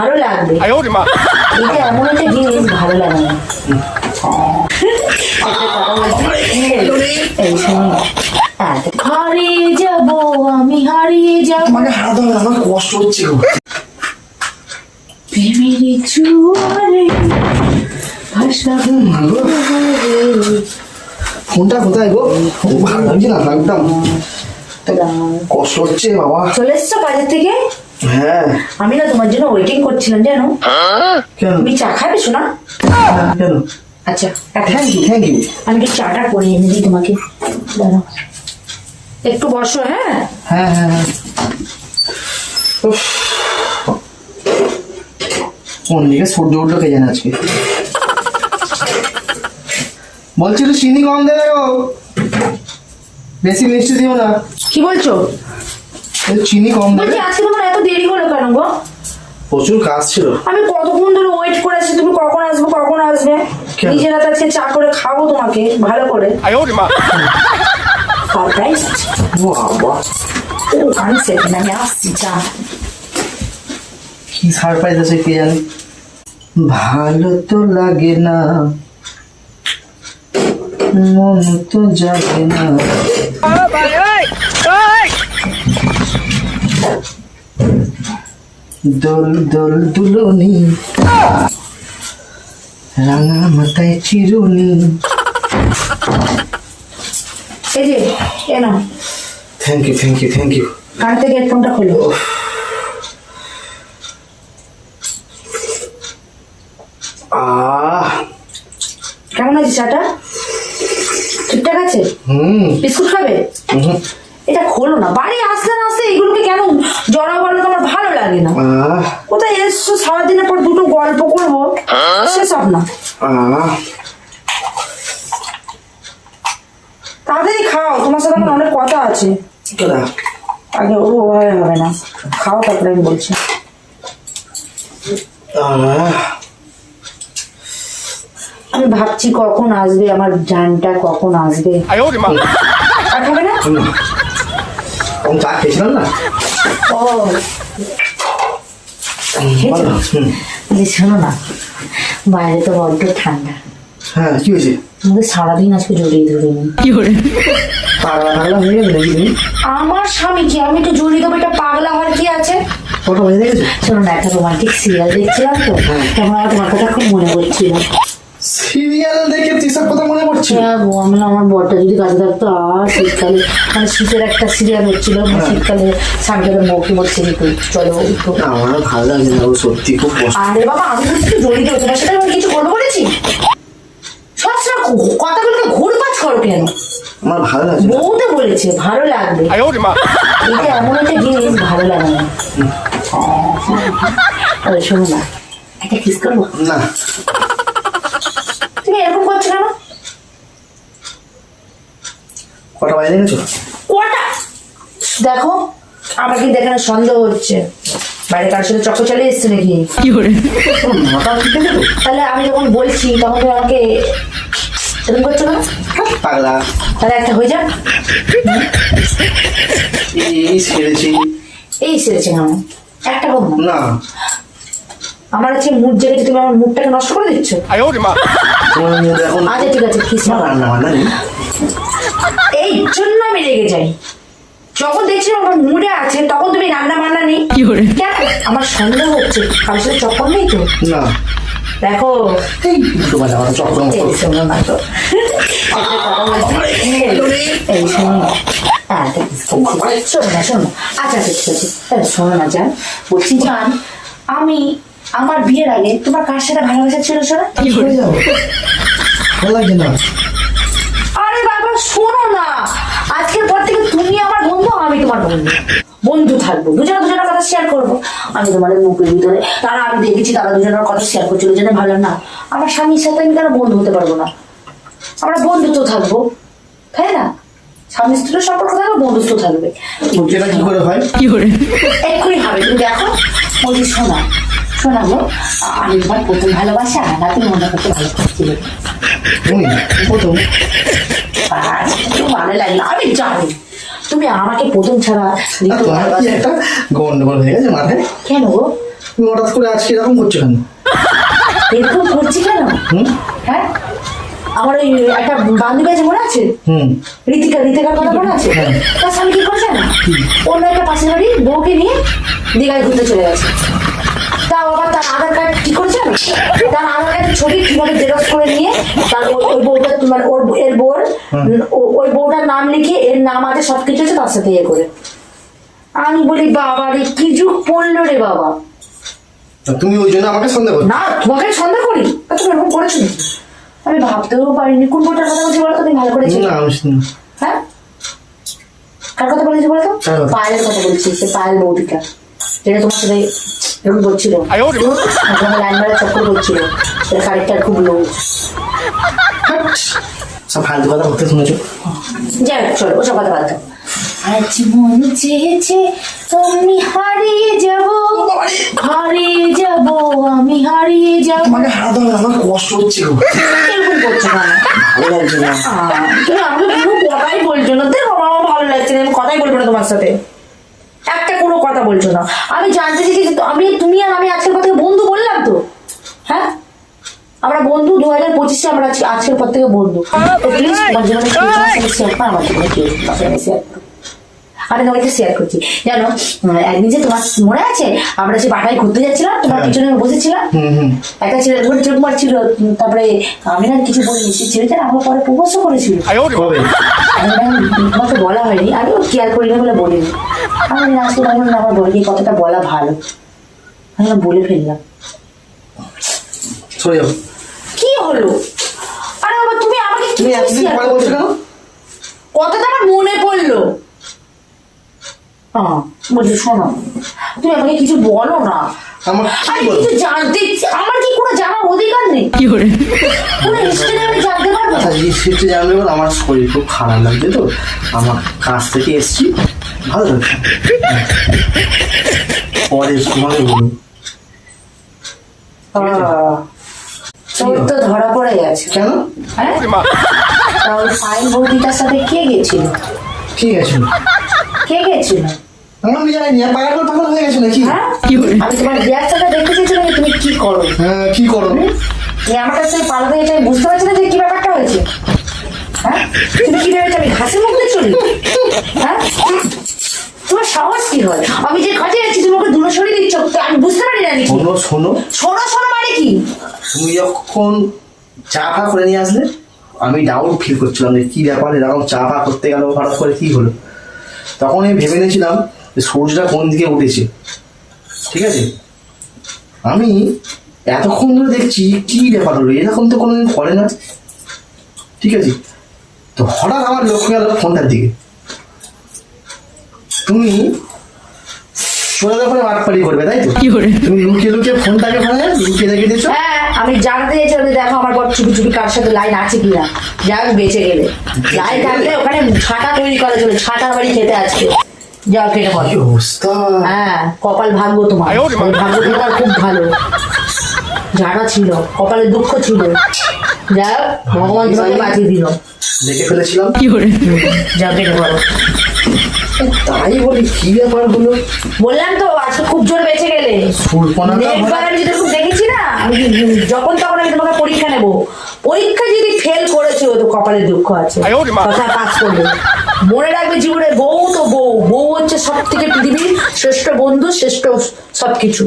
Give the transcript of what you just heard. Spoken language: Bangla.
ভালো লাগবে। এটা এমন একটা জিনিস ভালো লাগে হারিয়ে যাব আমি হারিয়ে যাব। আমাকে হারাতে আমার কষ্ট হচ্ছে প্রেমের জুয়ারে ভাষা ফোনটা কোথায় গো? ভালো লাগছে না লাগতাম কষ্ট হচ্ছে বাবা। চলে এসছো বাজার থেকে? হ্যাঁ। আমি না তোমার জন্য ওয়েটিং করছিলাম জানো? কেন? তুমি চা খাবে শোনা কেন? আচ্ছা থ্যাংক ইউ থ্যাংক ইউ আমি একটু চাটা করে এনে দিই তোমাকে। দাঁড়াও। একটু বসো হ্যাঁ? হ্যাঁ হ্যাঁ হ্যাঁ। কোন দিকে সূর্য উঠল কে জানে আজকে? বলছি চিনি কম দেবে বেশি মিষ্টি দিও না। কি বলছো? চিনি কম দেবে আজকে তোমার এত দেরি হলো কেন গো? প্রচুর কাজ ছিল। আমি কতক্ষণ ধরে ওয়েট তুমি কখন আসবে কখন আসবে? নিজের হাতে আজকে চা করে খাব তোমাকে ভালো করে। ভালো তো লাগে না মন তো যাবে না। দোল দোল দুলনি। রাঙা মাথায় চিরুনি। এই যে এ না thank you thank you thank you কান থেকে হেডফোনটা খোলো। আহ। কেমন আছে চাটা? ঠিকঠাক আছে? হুম। বিস্কুট খাবে? হুম, এটা খোলো না। বাড়ি আসতে না আসতে এগুলোকে কেন জড়া বলো আমার ভালো লাগে না। কোথায় এসছো? সারাদিনের পর দুটো গল্প করব। সেসব না। তাড়াতাড়ি খাও। তোমার সাথে আমার অনেক কথা আছে। আগে ওর ওভাবে হবে না। খাও তারপরে আমি বলছি। আমি ভাবছি কখন আসবে? আমার জানটা কখন আসবে? আর খাবে না। আমি চা খেয়েছিলাম না ও বলো। হুম। বলি, শোনো না বাইরে তো বড্ড ঠান্ডা হ্যাঁ কি হয়েছে আমাকে সারাদিন আজকে জড়িয়ে ধরে নি পাগলা পাগলা হয়ে যাবে নাকি তুমি আমার স্বামীকে আমি একটু জড়িয়ে দেবো এটা পাগলা হওয়ার কি আছে ফটো বাজে দেখেছ শোনো না একটা রোমান্টিক সিরিয়াল দেখছিলাম তো তখন আমার তোমার কথা খুব মনে পড়ছিল হ্যাঁ আমার বরটা যদি কাজে থাকতো আর শীতকালে। মানে শীতের একটা সিরিয়াল হচ্ছিল হ্যাঁ। শীতকালে সানকালে মৌকে মরছে আমারও ভালো লাগে না সত্যি খুব আরে বাবা আমি তো জড়িত তোমার সাথে আমি কিছু করব বলেছি সবসময় কথাগুলোকে ঘুরপাচ কেন? আমার ভালো লাগছে বউতে বলেছে ভালো লাগবে। এটা এমন একটা জিনিস ভালো লাগে না। শোনো না একটা কিস করব? না। কটা বাজে দেখেছ? কটা? দেখো আমার কিন্তু এখানে সন্দেহ হচ্ছে। বাইরে কারোর সাথে চক্র চালিয়ে এসছে নাকি? কি করে? তাহলে আমি যখন বলছি তখন তো আমাকে এরকম করছ না পাগলা। তাহলে একটা হয়ে যাক। এই সেরেছি এই একটা হোক না। আমার হচ্ছে মুড জেগেছে তুমি আমার মুডটাকে নষ্ট করে দিচ্ছ? আচ্ছা ঠিক আছে খিসমা রান্না জন্য আমি রেগে যাই। যখন দেখছি আমার মুডে আছে তখন তুমি রান্না বান্না নেই। কেন? আমার সন্দেহ হচ্ছে। কারোর সাথে চক্কর নেই তো? না। দেখো। হ্যাঁ, আচ্ছা আচ্ছা আমি আমার বিয়ের আগে তোমার কার সাথে ভালোবাসা ছিল শোনা? তোমার বন্ধু। বন্ধু থাকব। দুজনে দুজনের কথা শেয়ার করব। আমি তোমাদের মুখের ভিতরে তারা আমি দেখেছি তারা দুজনের কথা শেয়ার করছিল জেনে ভালো না। আমার স্বামীর সাথে আমি কেন বন্ধু হতে পারব না? আমরা বন্ধুত্ব থাকব তাই না? স্বামী স্ত্রীর সম্পর্ক থাকবে বন্ধুত্ব থাকবে। কি করে হয়? এক্ষুনি হবে তুমি দেখো বলছি শোনা শোনা গো আমি তোমার প্রথম ভালোবাসা না তুমি মনে করতে ভালো করছিলে প্রথম। ভালো লাগল আমি জানি। তুমি আমাকে প্রথম ছাড়া একটা গন্ডগোল হয়ে গেছে মাথায়? কেন গো? তুমি হঠাৎ করে আজকে এরকম করছ কেন? এরকম করছি কেন? হ্যাঁ? আমার ওই একটা বান্ধবী আছে মনে আছে? হুম। ঋতিকা ঋতিকার কথা মনে আছে? হ্যাঁ। তার স্বামী কি করেছে না অন্য একটা পাশের বাড়ি বউকে নিয়ে দীঘায় ঘুরতে চলে গেছে। তা বাবা তার আধার কার্ড কি করেছে? জানো? তার আধার কার্ডের ছবি কীভাবে জেরক্স করে নিয়ে তার ওই- বউটা মানে ওর এর বউর ওই বউটার নাম লিখে এর নাম আছে সবকিছু আছে তার সাথে ইয়ে করে। আমি বলি বাবা রে কি যুগ পড়ল রে বাবা। তুমি ওই জন্য আমাকে সন্দেহ করছ? না তোমাকে সন্দেহ করি? তুমি এরকম করেছ আমি ভাবতেও পারিনি। কোন বউটার কথা বলছি বলো তুমি ভালো করেছ? না আমি হ্যাঁ? কার কথা বলেছি বলো তো? কথা? পায়েলের কথা বলছি সে পায়েল বৌদিকা যেটা তোমার সাথে এরকম তোমার লাইন মারা চক্কর সেটা কারেক্টার খুব লো সব ফালতু কথা বলতে শুনেছো? যাই চলো ওসব কথা বাদ আজ মন চেয়েছে আমি হারিয়ে যাব। হারিয়ে যাব আমি হারিয়ে যাব। তোমাকে হারাতে হবে আমার কষ্ট হচ্ছে এরকম করছ না ভালো লাগছে না। তুমি আমাকে কোনো কথাই বলছো না। দেখো আমার ভালো লাগছে না। আমি কথাই বলব না তোমার সাথে। একটা কোনো কথা বলছো না। আমি জানতে তো- আমি তুমি আর আমি আজকের পর থেকে বন্ধু বললাম তো। হ্যাঁ? আমরা বন্ধু দু হাজার পঁচিশে আমরা আজকের পর থেকে বন্ধু। প্লিজ তোমার জীবনে আমি তোমাকে শেয়ার করছি। জানো একদিন যে তোমার মনে আছে আমরা যে বাটায় ঘুরতে যাচ্ছিলাম তোমার হ্যাঁ। পিছনে বসেছিলাম। একটা ছেলে ধরে চোখ মারছিল তারপরে আমি না কিছু বলিনি সে ছেলেটা আমার পরে প্রপোজও করেছিল। তোমাকে বলা হয়নি আমি কেয়ার করি না বলে বলিনি। আমি আজকে না আমার বলি কথাটা বলা ভালো। আমি বলে ফেললাম। কি হলো? আরে বাবা তুমি আমাকে কি কথাটা আমার মনে পড়ল। বলছি শোনো। তুমি আমাকে কিছু বলো না। কি আমি কিছু জানতে আমার কি কোনো জানার অধিকার নেই? কোনো হিস্ট্রি আমি জানতে পারব আচ্ছা জানলে বল আমার শরীর খুব খারাপ লাগছে তো। আমার কাছ থেকে এসছি। ভালো লাগছে। পরে তোমাকে বলব। আহ, তো ধরা পড়ে গেছে। কেন? হ্যাঁ? ফাইন বৌদিটার সাথে কে গেছিল? ঠিক আছে কে গেছিল আমি জানি না পাগল পাগল হয়ে গেছে নাকি? হ্যাঁ? আমি তোমার রিয়াকশনটা দেখতে চেয়েছিলাম যে তুমি কি করো? হ্যাঁ কি করো? তুমি আমার কাছে পালাতে গেছে আমি বুঝতে পারছি না যে কি ব্যাপারটা হয়েছে। হ্যাঁ? তুমি কি ভেবেছো আমি ঘাসে মুখে চলি? হ্যাঁ? তোমার সাহস কি হয়? আমি যে কাজে যাচ্ছি তুমি দূরে সরিয়ে দিচ্ছ তো আমি বুঝতে পারি না শোনো শোনো। শোনো শোনো মানে কি? তুমি যখন চা ফা করে নিয়ে আসলে আমি ডাউট ফিল করছিলাম যে কি ব্যাপার এরকম চা ফা করতে গেল হঠাৎ করে কি হলো? তখন আমি ভেবে নিয়েছিলাম যে সূর্যটা কোন দিকে উঠেছে। ঠিক আছে? আমি এতক্ষণ ধরে দেখছি কি ব্যাপার হলো, এরকম তো কোনোদিন করে না। ঠিক আছে? তো হঠাৎ আমার লক্ষ্য গেল ফোনটার দিকে। তুমি সোজা করে করবে তাই তো? তুমি লুকিয়ে লুকিয়ে ফোনটাকে লুকিয়ে রেখে দিয়েছ? হ্যাঁ আমি জানতে চাইছিলাম যে দেখো আমার বর চুপি চুপি কার সাথে লাইন আছে কিনা। যাক বেঁচে গেলে। লাইন থাকলে ওখানে ছাটা তৈরি করা ছিল ছাটার বাড়ি খেতে আজকে। যাও কেটে কি অবস্থা? হ্যাঁ কপাল ভাগ্য তোমার। ভাগ্য তোমার খুব ভালো। ঝাড়া ছিল কপালে দুঃখ ছিল। যাক ভগবান তোমাকে বাঁচিয়ে দিল। দেখে ফেলেছিলাম। কি করে? যাও কেটে বলো তাই বলি কি ব্যাপার হলো? বললাম তো আজকে খুব জোর বেঁচে গেলে। সুরপনাটা যেটা খুব দেখেছি না? যখন তখন আমি তোমাকে পরীক্ষা নেব। পরীক্ষা যদি ফেল করেছ তো কপালে দুঃখ আছে। কথা পাস করবে। মনে রাখবে জীবনে বউ তো বউ। বউ হচ্ছে সব থেকে পৃথিবীর শ্রেষ্ঠ বন্ধু শ্রেষ্ঠ সবকিছু।